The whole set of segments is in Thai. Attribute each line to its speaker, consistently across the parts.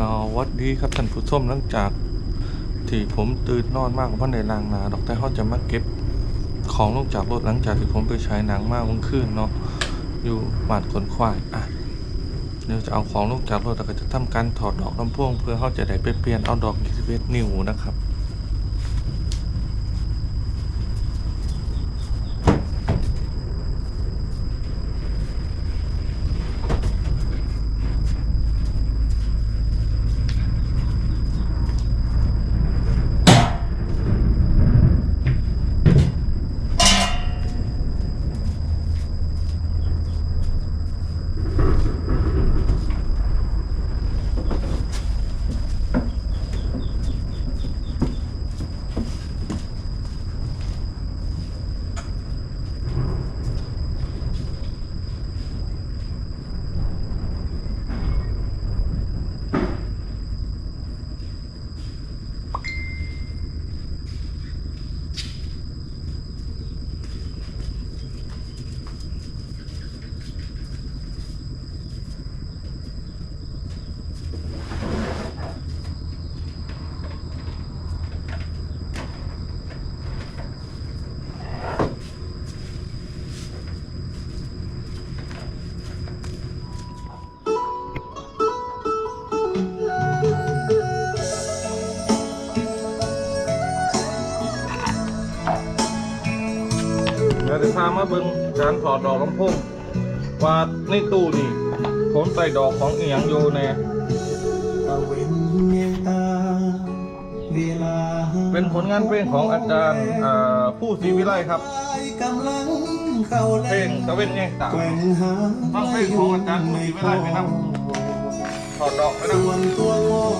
Speaker 1: สวัสดีครับท่านผู้ชมหลังจาก ที่ผมตื่นนอนมากเพราะในรางนาดอกแต่เขาจะมาเก็บของลงจากรถหลังจากที่ผมไปใช้หนังมากวันคืนเนาะอยู่บ้าดขนควายอะเดี๋ยวจะเอาของลงจากรถแล้วก็จะทำการถอดดอกลำพ่วงเพื่อเขาจะได้ไปเปลี่ยนเอาดอก21นิ้วนะครับ มาเบิ่งการถอดดอกลำโพงว่าในตู้นี่ผมใส่ดอกของเอียงอยู่ใน
Speaker 2: ตะเป็
Speaker 1: นผลงานเพลงของอาจารย์ผู้ศรีวิไลครับ
Speaker 2: เพ
Speaker 1: ลงตะเวนแยงตา
Speaker 2: แกว่งหา
Speaker 1: งเพลงของอาจารย์ผู้ศรีวิไลไหมครับถอดดอกไปนะ
Speaker 2: ส่วนตัวของ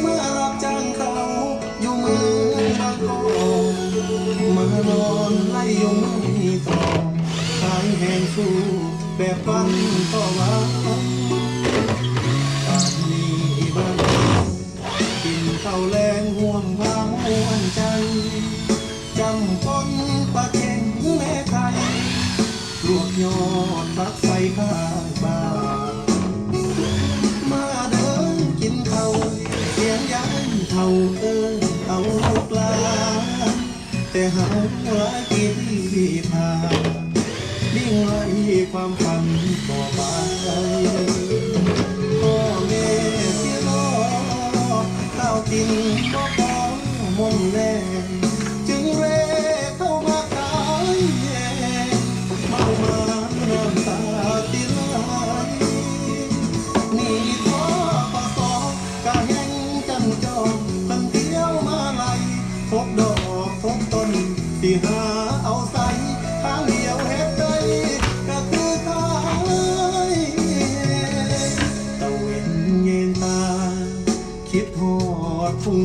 Speaker 2: เมื่อรับจ้างเขาอยู่มือบางก อกมานอนไล่ยงไม่ต่องขายแห่งสู้แบบฟันต่อวัน แต่หาว่ากิน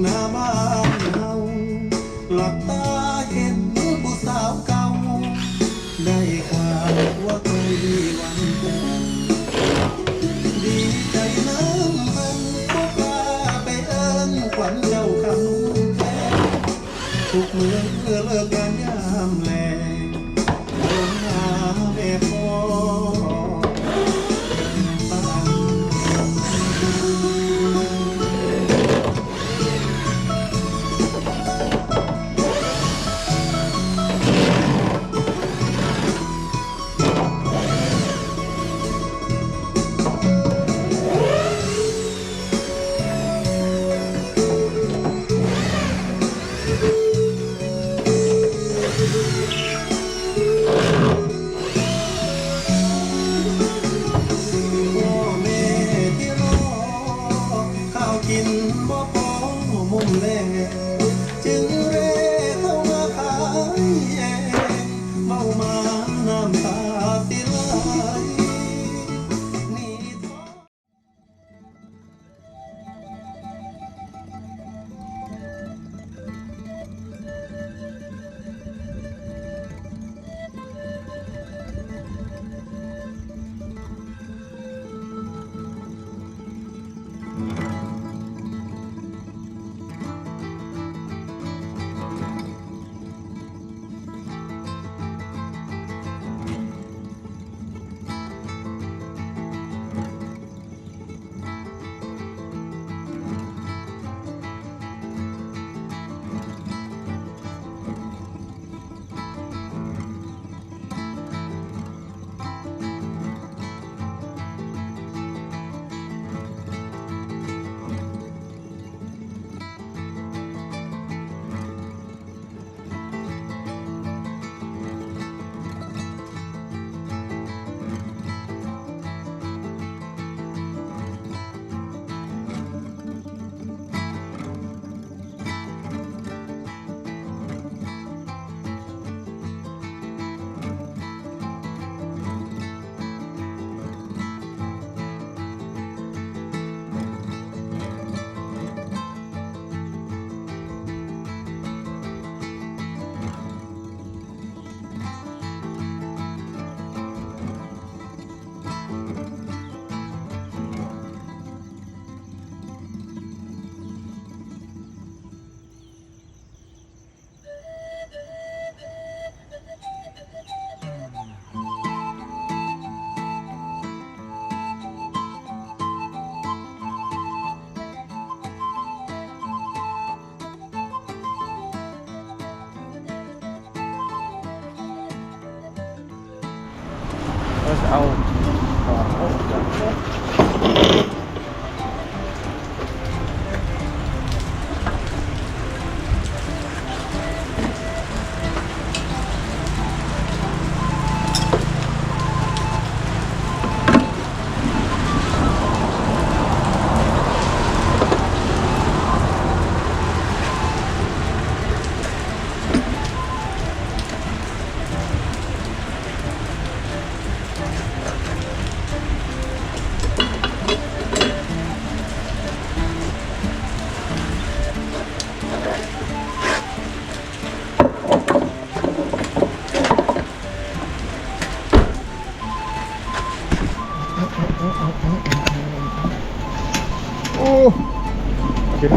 Speaker 2: หน้าบ้านเฮาหลับตา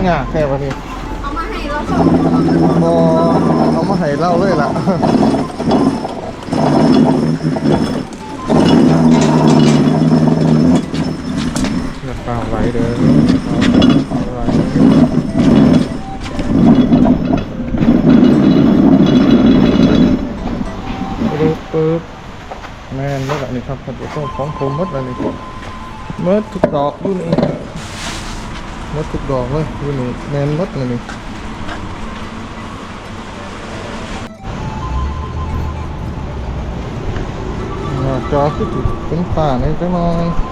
Speaker 2: งา
Speaker 3: แค่วันนี้
Speaker 4: เอามาให้เราส่ง
Speaker 3: บอเอามาให้เล่าเลยล่ะอย่าเปล่าไหลเด้อเปล่าไหลปึ๊บปึ๊บแม่นแล้วล่ะนี่ครับท่านผู้ชมของผมมดแล้วนี่มื่อทุกดอกอยู่นี่ มดทุกดอกเลยอยู่นี่แมนมดเลยนี่จอคือจุดเป็นป่าในจังหน่อย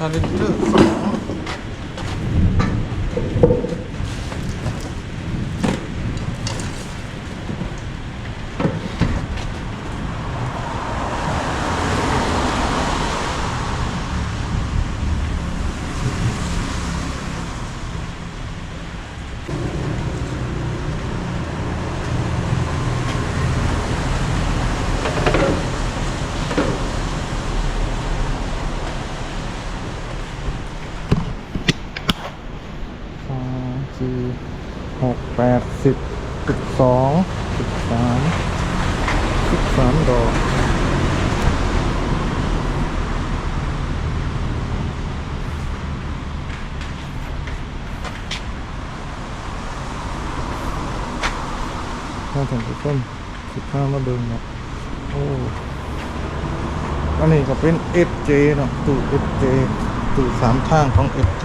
Speaker 3: ชาเลนเจอร์สองสี่หกแปดสิบสิบสองสิบสามสิบสามดอกถ้าถึงผู้ชมสิบห้ามาเดิมเนาะโอ้อันนี้ก็เป็น FJ เนาะตู้ FJ ตู้สามทางของ FJ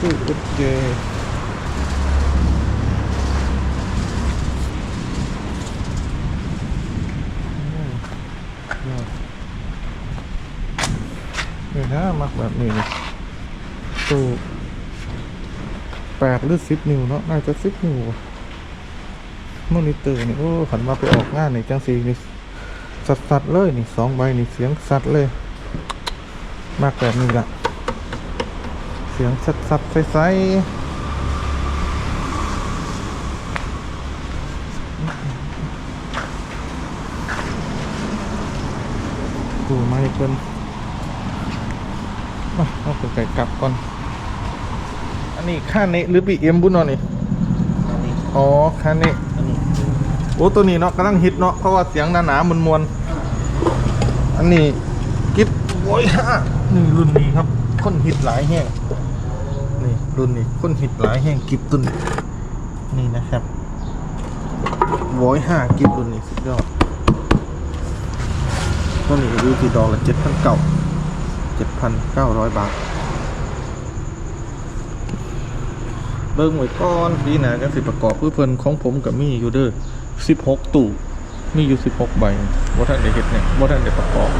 Speaker 3: ตู้ FJ นี่นะมักแบบนี้ตู้ ดหรือสิบนิ้วเนาะน่าจะสิบนิ้วมอนิเตอร์นี่โอ้ขันมาไปออกงานนี่จังสีนี่สัดสัดเลยนี่สองใบนี่เสียงสัดเลย มากแบบนี้ละเสียงสัดสัดๆใสๆดูไม่เพิ่นมาเอาไปไก่กลับก่อน นนี้ค่าเนะหรือบีเอ็มบุญเนอนนี่
Speaker 5: อันนี้
Speaker 3: อ๋อค่าเนะ
Speaker 5: อันนี้
Speaker 3: โอ้ตัวนี้เนาะกำลังฮิตเนาะเพราะว่าเสียงหนาหนาๆมวลมวลๆอันนี้กิฟโว้ยฮะนี่รุ่นนี้ครับคนฮิตหลายแห้งนี่รุ่นนี้คนหิดหลายแห่งกิฟตุนนี่นะครับร้อยห้ากิฟรุ่นนี้สุดยอดตัวนี้ดูที่ดอกละเจ็ดพันเก้าเจ็ดพันเก้าร้อยบาท เบิ่งไว้ก่อนปีหน้าก็สิประกอบเพื่อเพิ่นของผมกับมีอยู่เด้อ16 ตู้มีอยู่ 16 ใบบ่ทันได้เฮ็ดเนี่ยบ่ทันได้ประกอบ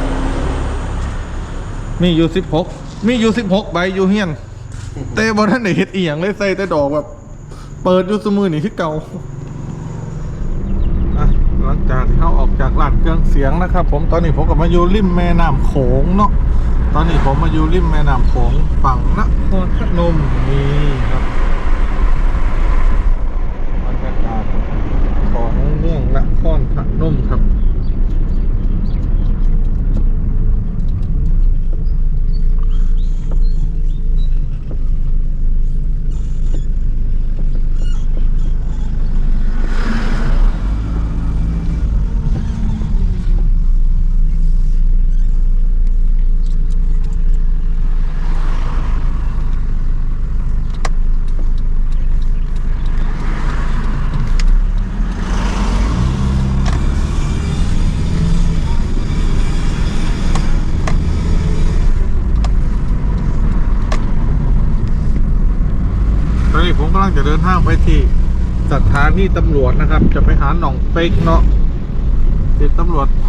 Speaker 3: มีอยู่ 16 มีอยู่ 16 ใบอยู่เฮียนแต่บ่ทันได้เฮ็ดอีหยังเลยใส่แต่ดอกแบบ เปิดอยู่ซุมือนี่คือเก่าอะหลังจากเข้าออกจากลานเครื่องเสียงนะครับ ผมตอนนี้ผมก็มาอยู่ริมแม่น้ำโขงเนาะตอนนี้ผมมาอยู่ริมแม่น้ำโขงฝั่งนครพนมนี่ครับ บรรยากาศของเมืองนครพนมครับ ตอนนี้ผมกำลังจะ เดินทางไปที่สถานีตำรวจนะครับ จะไปหาหน่องเป็กเนาะสิบตำรวจโท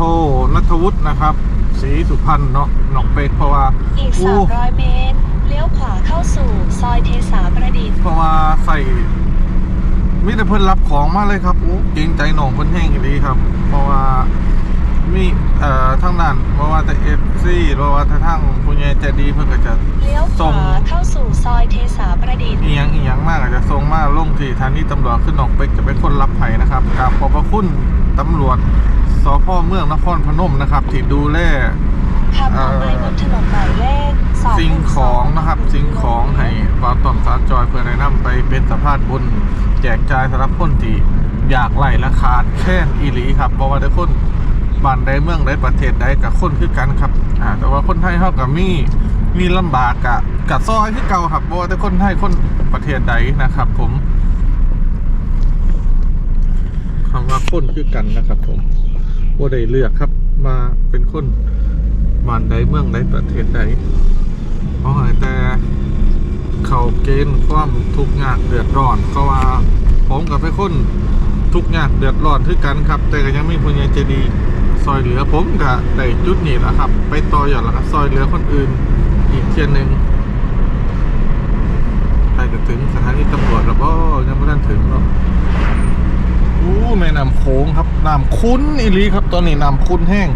Speaker 3: นัทวุฒินะครับศรีสุพรรณเนาะหน่องเป็กเพราะว่า
Speaker 6: อีก
Speaker 3: อู้
Speaker 6: 300เมตรเลี้ยวขวาเข้าสู่ซอยเทสาประดิษฐ์
Speaker 3: เพราะว่าใส่มีแต่เพิ่นรับของมาเลยครับโอ้เกรงใจหน่องเพิ่นแห้งอยู่ดีครับ เพราะว่ามีเอ่อทั้งนั้นเพราะว่าแต่เอฟซีเพราะว่าทั้งผู้ใหญ่ใจดีเพิ่นก็จะ
Speaker 6: เลี้ยวข
Speaker 3: ส่ง
Speaker 6: วาเข้าสู่ซอยเทสาประดิษฐ์
Speaker 3: อีหยังอีหยัง มาลงที่สถานีตำรวจขึ้นหนองเป็กจะเป็นคนรับไผ่นะครับกราบขอบพระคุณตำรวจสพเมืองนครพนมนะครับ ที่ดูแล
Speaker 6: ขับออกไปบนถนนหมายเลข2
Speaker 3: สิ่งของนะครับสิ่งของให้บาวตอนสารจอยเพื่อแนะนำไปเป็นสภาพบุญแจกจ่ายสำหรับคนที่อยากไหลและขาดแค่นอีหลีครับเพราะว่าแต่คนบ้านใดเมืองใดประเทศใดกับคนคือกันครับอ่าแต่ว่าคนไทยเฮากับมี มีลำบากกะกับซอยคือเก่าครับเพราะว่าแต่คนไทยคนประเทศใดนะครับผมคำว่าคนคือกันนะครับ ผมว่าได้เลือกครับ มาเป็นคนบ้านใดเมืองใดประเทศใดเพราะอะไรแต่เขาเกณฑ์ความทุกข์ยากเดือดร้อนก็ว่าผมกับไปคนทุกข์ยากเดือดร้อนคือกันครับ แต่ก็ยังไมีผู้ใหญ่ใจดีซอยเหลือผมก็ได้จุดนี้แหละครับ ไปต่อหย่อนแล้วก็ซอยเหลือคนอื่น อีกเทียนหนึ่งใครจะถึงสถานีตำรวจแล้วก็ยังไม่ทันถึงหรอกอู้แม่น้ำโขงครับน้ำคุ้นอีหลีครับ ตอนนี้น้ำคุ้นแห้ง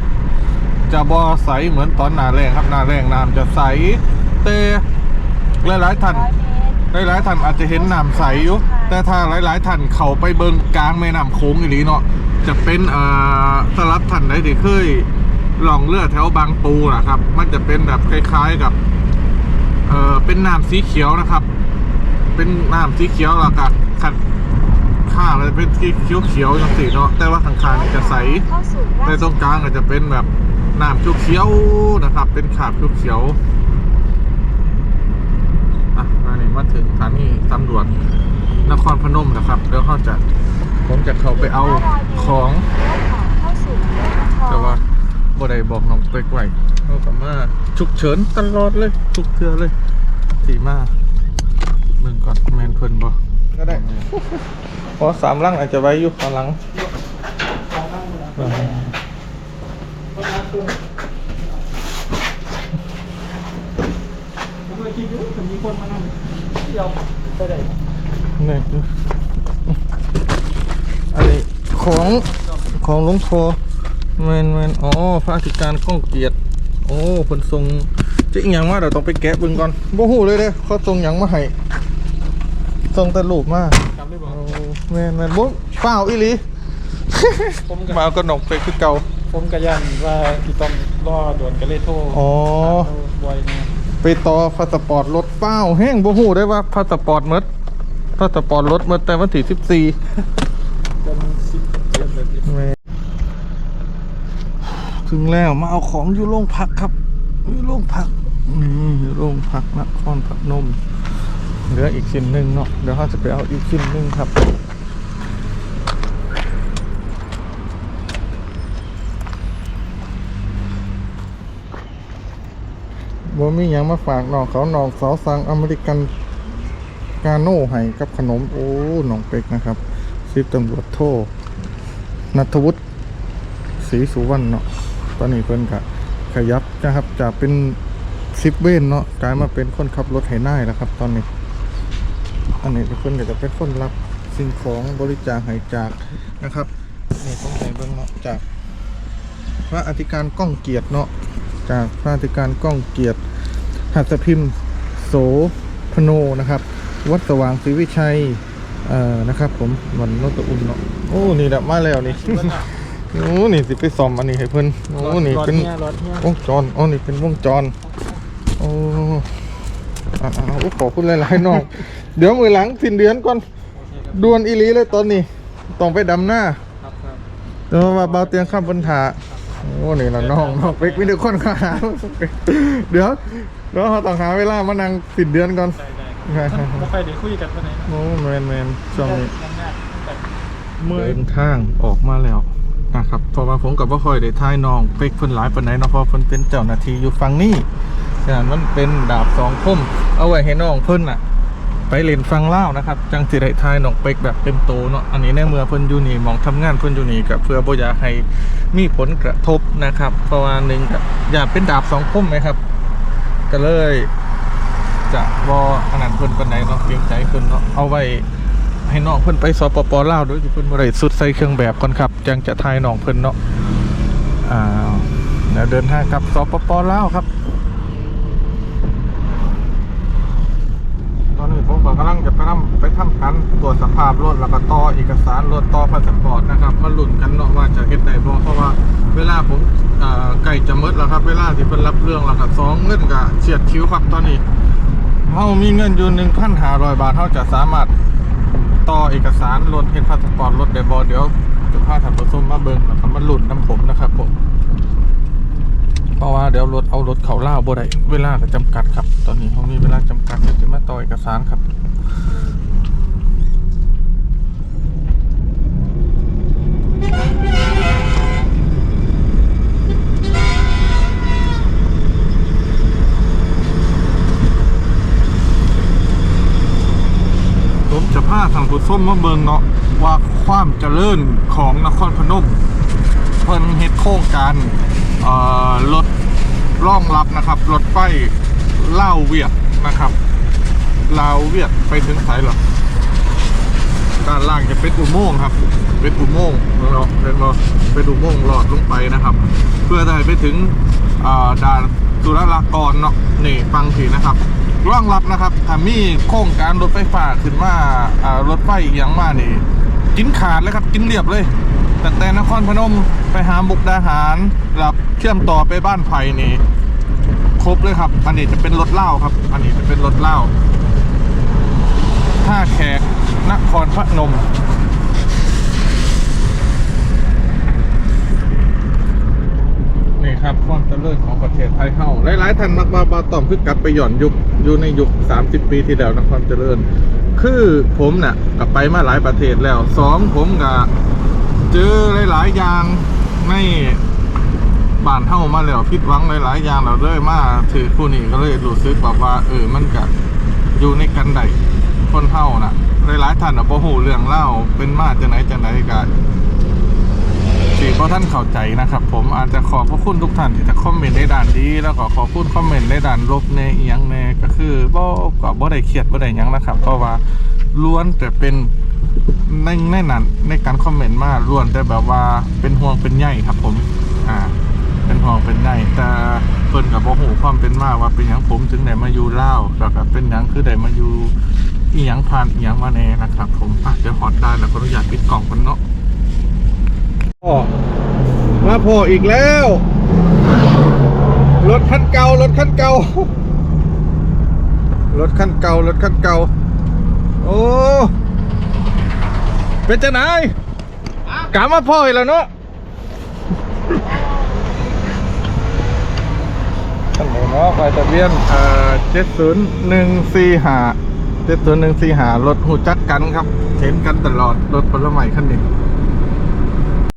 Speaker 3: จะบอใสเหมือนตอนหนาแรงครับหนาแรงน้ำจะใสแต่หลายๆท่าน
Speaker 6: เมตร
Speaker 3: หลายๆท่านอาจจะเห็นน้ำใสอยู่ แต่ถ้าหลายๆท่านเขาไปเบิงกลางแม่น้ำโค้งอย่างนี้เนาะจะเป็นอ่อสลับท่านได้ที่เคย ล่องเรือแถวบางปูนะครับ มันจะเป็นแบบคล้าย ๆกับเอ่อเป็นน้ำสีเขียวนะครับ เป็นน้ำสีเขียวแล้วก็ขัดข้างเลยเป็นสีเขียวๆอย่างสีเนาะแต่ว่าข้างๆเนี่ยจะใส
Speaker 6: เข้าสู่รา
Speaker 3: ใน
Speaker 6: ช
Speaker 3: ตรงกลางอาจจะเป็นแบบน้ำเขียวๆนะครับ เป็นขาบเขียวๆอะมาเนี่ยมาถึงสถานีตำรวจนครพนมนะครับ แล้วเขาจะผมจะเข้าไปเอา
Speaker 6: ของ
Speaker 3: บ่ได้บอกน้องเป็กไว้เขาสามารถฉุกเฉินตลอดเลยทุกเทือเลยสีมาหนึ่งก่อนแมนเพิ่นบ่ก็ได้เพราะสามลังอาจจะไว้อยู่ข้างหลังนี่อันนี้ของของหลวงพ่อ แมนแมนอ๋อพระอธิการก้องเกียรติโอ้เพิ่นส่งจะอีหยังมาเดี๋ยวต้องไปแกะเบิ่งก่อนบ่ฮู้เลยเด้เขาส่งหยังมาให้ส่งแต่รูปมาโอ้แม่นแม่นบ่เปล่าอีหลี
Speaker 7: ผมก็
Speaker 3: มาเอากระหนกไปคือเก่า
Speaker 7: ผมก็ยันว่าที่ต้องรอด่วนก็เลยโทร
Speaker 3: อ๋อ
Speaker 7: โทรบ่อยนะ
Speaker 3: ไปต่อพาสปอร์ตรถเป้าแห้งบ่ฮู้ได้ว่าพาสปอร์ตหมดพาสปอร์ตรถหมดแต่วันที่14
Speaker 7: จนสิบเดือนแบบนี้
Speaker 3: แม่ ถึงแล้วมาเอาของอยู่โรงพักครับอยู่โรงพักอืมอยู่โรงพักนครพนมเหลืออีกชิ้นหนึ่งเนาะเดี๋ยวเขาจะไปเอาอีกชิ้นหนึ่งครับบ่มีหยังมาฝากน้องเขาน้องสาวสั่งอเมริกันกาโน่ให้กับขนม โอ้น้องเป็กนะครับสิบตำรวจโทนัทวุฒิศรีสุวรรณเนาะ ตอนนี้เพิ่นกะขยับนะครับจากเป็นซิปเว้นเนาะกลายมาเป็นคนขับรถให้นายแล้วครับ ตอนนี้ อันนี้เพิ่นก็จะเป็นคนรับสิ่งของบริจาคให้จากนะครับนี่ต้องใส่เบิ่งเนาะจาก พระอธิการก้องเกียรติเนาะจากพระอธิการก้องเกียรติหัตถพิมพ์โสพโนนะครับ วัดสว่างศรีวิชัยเอ่อนะครับ ผมวันนนตะอุ่นเนาะโอ้นี่แหละมาแล้วนี่ โอ้นี่สิไปซ่อมอันนี้ให้เพิ่นโอ้นี่เป็น
Speaker 7: รถเนี่ยรถเนี่ยว
Speaker 3: งจรโอ้นี่เป็นวงจรโอ้อ่าโอ้ขอพูดหลายๆน้อง เดี๋ยวมือหลังสิ้นเดือนก่อนดวนอีหลีเลยตอนนี้ต้องไปดำหน้า
Speaker 7: ครับครับ
Speaker 3: เดี๋ยวมาเบาเตียงข้ามบนถาโอ้นี่ละน้องน้องเป็กมีแต่คนขาหาเดี๋ยวเดี๋ยวเราต้องหาเวลามานั่งสิบเดือนก่อน
Speaker 7: ได้ได้ไม่ค่อยได้คุยกันปานไหนนะ
Speaker 3: โอ้แมนแมนช่วงนี้
Speaker 7: ยังยากแต่
Speaker 3: เดินทางออกมาแล้ว นะครับเพราะว่าผมกับพ่อคอยได้ทายน้องเป็กเพิ่นหลายปานไหนเนาะเพราะเพิ่นเป็นเจ้าหน้าที่อยู่ฝั่งนี้ฉะนั้นมันเป็นดาบสองคมเอาไว้ให้น้องเพิ่นน่ะ ไปเล่นฟังเล่านะครับ จังสิได้ทายน้องเป็กแบบเต็มโตเนาะอันนี้ในเมื่อเพิ่นอยู่นี่มองทำงานเพิ่นอยู่นี่ก็เพื่อบ่อยากให้มีผลกระทบนะครับเพราะว่าหนึ่งก็อยากเป็นดาบสองคมไหมครับ ก็เลยจะบ่อันนั้นเพิ่นปานใดเนาะเกรงใจเพิ่นเนาะเอาไว้ ให้น้องเพิ่นไปสปปลาวโดยที่เพิ่นบ่ได้สุดใส่เครื่องแบบก่อนครับจังจะทายน้องเพิ่นเนาะอ่าแล้วเดินทางกับสปปลาวครับ ตอนนี้ผมก็กำลังจะไปทำไปทำการตรวจสภาพรถแล้วก็ต่อเอกสารรถต่อพาสปอร์ตนะครับมาลุ้นกันเนาะว่าจะเฮ็ดได้บ่เพราะว่าเวลาผมอ่อใกล้จะหมดแล้วครับ เวลาที่เพิ่นรับเรื่องแล้วก็สองเงินก็เฉียดคิวครับตอนนี้เฮามีเงินอยู่1,500 บาทเฮาจะสามารถ ต่อเอกสารรถเฮ็ดพาสปอร์ตรถเดบอเดี๋ยวจะพาถ่านผู้ชมมาเบิ้งแล้วก็มาลุ้นนํผมนะครับผมเพราะว่าเดี๋ยวรถเอารถเขาเล่าบ่ได้เวลาก็จำกัดครับ ตอนนี้เขามีเวลาจำกัดเดี๋ยวจะมาต่อเอกสารครับ ผู้ส้มมาเบิงเนาะว่าความเจริญของนครพนมเพิ่นเฮ็ดโครงการรถรองรับนะครับรถไฟเล่าวเวียดนะครับลาวเวียดไปถึงไสเหรอด้านล่างจะเป็นอุโมงค์ครับ เป็นอุโมงค์เนาะเป็นเนาเป็นอุโมงค์หลอดลงไปนะครับ เพื่อจะให้ไปถึงด่านสุรลากรเนาะนี่ฟังทีนะครับ รองรับนะครับถ้ามีโครงการรถไฟฟ้าขึ้นมาอ่ารถไฟอหย่างมานี่กินขาดเลยครับกินเรียบเลยตั้งแต่นครพนมไปหาบุกดาหารรับเชื่อมต่อไปบ้านไผ่นี่ครบเลยครับ อันนี้จะเป็นรถเล่าครับ อันนี้จะเป็นรถเล่าท่าแขกนครพนม นี่ครับความเจริญของประเทศไทยเฮาหลายๆท่านมักมาบาตอมคือกลับไปหย่อนยุคอยู่ในยุค 30 ปีที่แล้วนะความเจริญ คือผมเนี่ยกลับไปมาหลายประเทศแล้วสองผมก็เจอหลายๆอย่างในบ้านเฮามาแล้วผิดหวังหลายๆอย่างเราเลยมาถือผู้นี้ก็เลยรู้สึกแบบว่า เออมันก็อยู่ในกันไดคนเฮาน่ะหลายๆท่านอะบ่ฮู้เรื่องเล่าเป็นมาจากไหนจากไหนก็ที่ เพราะท่านเข้าใจนะครับ ผมอาจจะขอบพระคุณทุกท่านที่จะคอมเมนต์ในด้านดี แล้วก็ขอพูดคอมเมนต์ในด้านลบในอียงแน่ก็คือบ่ก็บ่ได้เครียดบ่ได้หยังนะครับ เพราะว่าล้วนแต่เป็นในในนั้นในการคอมเมนต์มาล้วนแต่แบบว่าเป็นห่วงเป็นใยครับ ผมอ่าเป็นห่วงเป็นใยแต่เพิ่นกับบ่ฮู้ความเป็นมาว่าเป็นหยังผมถึงได้มาอยู่ลาวแล้วก็เป็นหยังคือได้มาอยู่อีหยังผ่านอีหยังมาแน่นะครับ ผมอะเดี๋ยวฮอดได้แล้วขออนุญาตปิดกล่องก่อนเนาะ พ่อมาพ่ออีกแล้ว รถคันเก่ารถคันเก่ารถคันเก่ารถคันเก่า โอ้เป็นจะไหนกลับมาพ่ออีกแล้วเนาะท่านหนเนาะไปทะเบียนเอ่อเจ็ดศูนย์หนึ่งสี่ห้าเจเจ็ดตัวหนึ่งสี่หารถหูจักกันครับเห็นกันตลอดรถผลไม้คันนี้